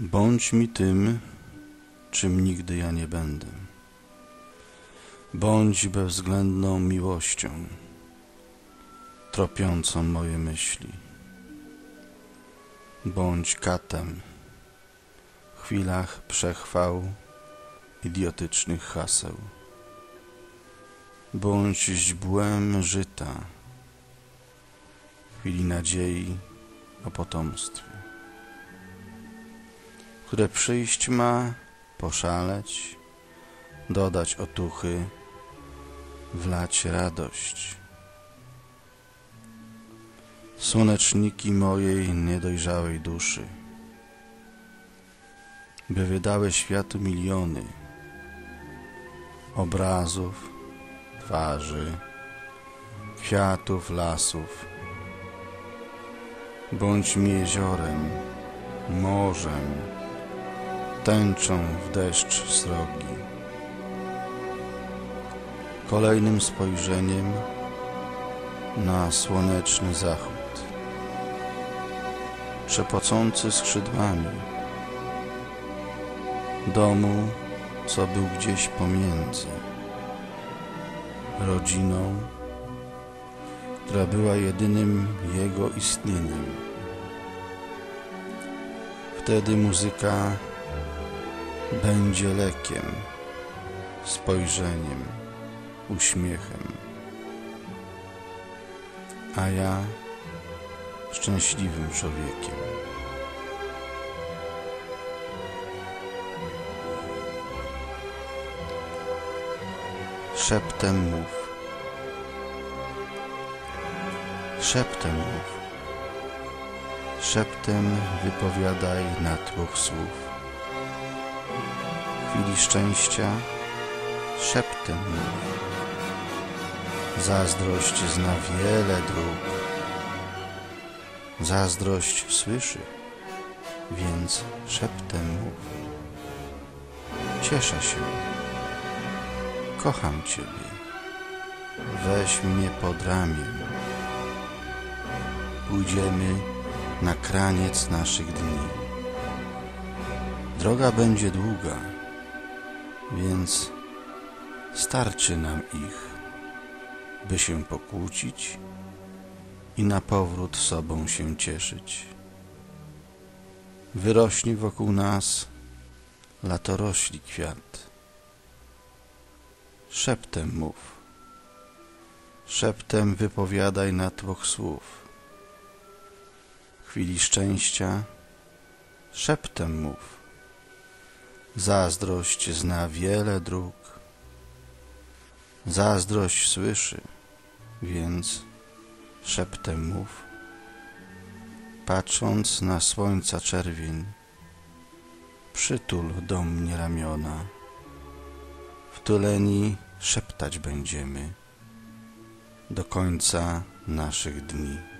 Bądź mi tym, czym nigdy ja nie będę. Bądź bezwzględną miłością, tropiącą moje myśli. Bądź katem w chwilach przechwał idiotycznych haseł. Bądź źdźbłem żyta w chwili nadziei o potomstwie które przyjść ma, poszaleć, dodać otuchy, wlać radość. Słoneczniki mojej niedojrzałej duszy, by wydały światu miliony obrazów, twarzy, kwiatów, lasów. Bądź mi jeziorem, morzem, tęczą w deszcz srogi. Kolejnym spojrzeniem na słoneczny zachód, trzepocący skrzydłami domu, co był gdzieś pomiędzy rodziną, która była jedynym jego istnieniem. Wtedy muzyka będzie lekiem, spojrzeniem, uśmiechem, a ja szczęśliwym człowiekiem. Szeptem mów, szeptem mów, szeptem wypowiadaj natłok słów chwili szczęścia szeptem mów. Zazdrość zna wiele dróg. Zazdrość słyszy, więc szeptem mów. Cieszę się. Kocham Ciebie. Weź mnie pod ramię. Pójdziemy na kraniec naszych dni. Droga będzie długa więc starczy nam ich, by się pokłócić i na powrót sobą się cieszyć. Wyrośnie wokół nas latorośli kwiat. Szeptem mów, szeptem wypowiadaj natłok słów. W chwili szczęścia szeptem mów Zazdrość zna wiele dróg. Zazdrość słyszy, więc szeptem mów. Patrząc na słońca czerwień, przytul do mnie ramiona. Wtuleni szeptać będziemy do końca naszych dni.